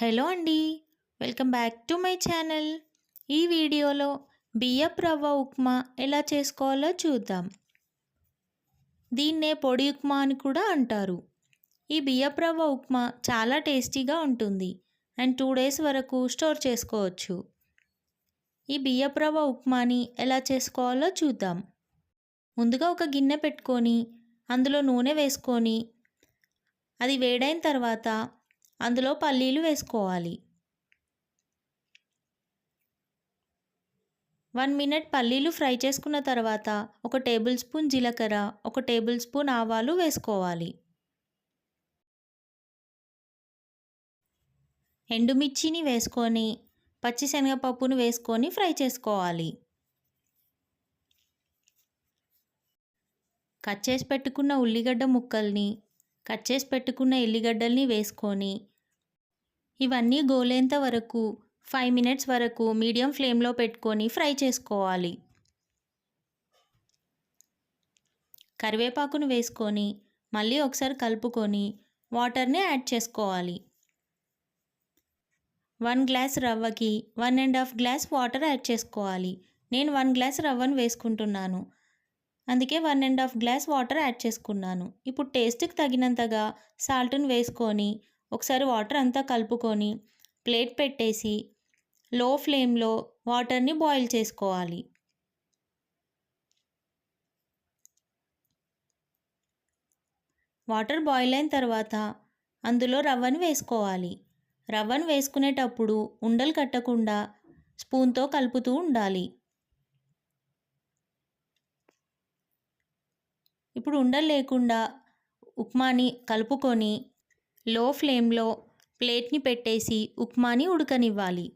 Hello అండి. Welcome back to my channel. ఈ వీడియోలో బియ్యపు రవ్వ ఉప్మా ఎలా చేసుకోవాలో చూద్దాం. దీన్నే పొడి ఉప్మా అని కూడా అంటారు. ఈ బియ్యపు రవ్వ ఉప్మా చాలా టేస్టీగా ఉంటుంది అండ్ టూ డేస్ వరకు స్టోర్ చేసుకోవచ్చు. ఈ బియ్యపు రవ్వ ఉప్మాని ఎలా చేసుకోవాలో చూద్దాం. ముందుగా ఒక గిన్నె పెట్టుకొని అందులో నూనె వేసుకొని అది వేడైన తర్వాత అందులో పల్లీలు వేసుకోవాలి. వన్ మినిట్ పల్లీలు ఫ్రై చేసుకున్న తర్వాత ఒక టేబుల్ స్పూన్ జీలకర్ర ఒక టేబుల్ స్పూన్ ఆవాలు వేసుకోవాలి. ఎండుమిర్చిని వేసుకొని పచ్చిశనగపప్పును వేసుకొని ఫ్రై చేసుకోవాలి. కట్ చేసి పెట్టుకున్న ఉల్లిగడ్డ ముక్కల్ని కట్ చేసి పెట్టుకున్న ఎల్లిగడ్డల్ని వేసుకొని. ఇవన్నీ గోలేంత వరకు ఫైవ్ మినిట్స్ వరకు మీడియం ఫ్లేమ్లో పెట్టుకొని ఫ్రై చేసుకోవాలి. కరివేపాకును వేసుకొని మళ్ళీ ఒకసారి కలుపుకొని వాటర్ని యాడ్ చేసుకోవాలి. One glass రవ్వకి one and half glass water add చేసుకోవాలి. నేను వన్ గ్లాస్ రవ్వను వేసుకుంటున్నాను. అందుకే one and half glass water add చేసుకున్నాను. ఇప్పుడు టేస్ట్కి తగినంతగా సాల్ట్ని వేసుకొని ఒకసారి వాటర్ అంతా కలుపుకొని ప్లేట్ పెట్టేసి లో ఫ్లేమ్లో వాటర్ని బాయిల్ చేసుకోవాలి. వాటర్ బాయిల్ అయిన తర్వాత అందులో రవ్వను వేసుకోవాలి. రవ్వను వేసుకునేటప్పుడు ఉండలు కట్టకుండా స్పూన్తో కలుపుతూ ఉండాలి. ఇప్పుడు ఉండలు లేకుండా ఉప్మాని కలుపుకొని లో ఫ్లేమ్లో ప్లేట్ని పెట్టేసి ఉప్మాని ఉడకనివ్వాలి.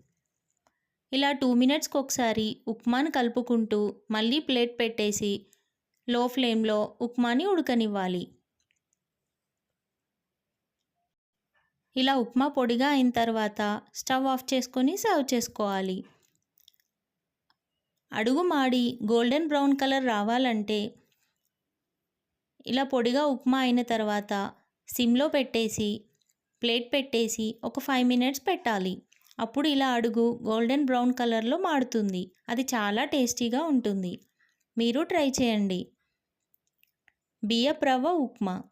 ఇలా టూ మినిట్స్కి ఒకసారి ఉప్మాని కలుపుకుంటూ మళ్ళీ ప్లేట్ పెట్టేసి లో ఫ్లేమ్లో ఉప్మాని ఉడకనివ్వాలి. ఇలా ఉప్మా పొడిగా అయిన తర్వాత స్టవ్ ఆఫ్ చేసుకొని సర్వ్ చేసుకోవాలి. అడుగు మాడి గోల్డెన్ బ్రౌన్ కలర్ రావాలంటే ఇలా పొడిగా ఉప్మా అయిన తర్వాత సిమ్లో పెట్టేసి ప్లేట్ పెట్టేసి ఒక ఫైవ్ మినిట్స్ పెట్టాలి. అప్పుడు ఇలా అడుగు గోల్డెన్ బ్రౌన్ కలర్లో మాడుతుంది. అది చాలా టేస్టీగా ఉంటుంది. మీరు ట్రై చేయండి. బియ్యపు రవ్వ ఉప్మా.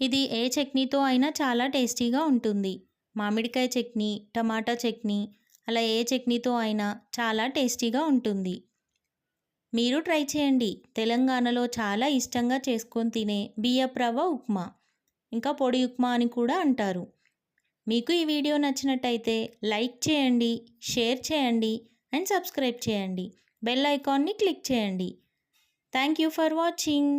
ఇది ఏ చట్నీతో అయినా చాలా టేస్టీగా ఉంటుంది. మామిడికాయ చట్నీ టమాటా చట్నీ అలా ఏ చట్నీతో అయినా చాలా టేస్టీగా ఉంటుంది. మీరు ట్రై చేయండి. తెలంగాణలో చాలా ఇష్టంగా చేసుకొని తినే బియ్యపు రవ్వ ఉప్మా. ఇంకా పొడి ఉప్మా అని కూడా అంటారు. మీకు ఈ వీడియో నచ్చినట్టయితే లైక్ చేయండి షేర్ చేయండి అండ్ సబ్స్క్రైబ్ చేయండి. బెల్ ఐకాన్ని క్లిక్ చేయండి. Thank you for watching.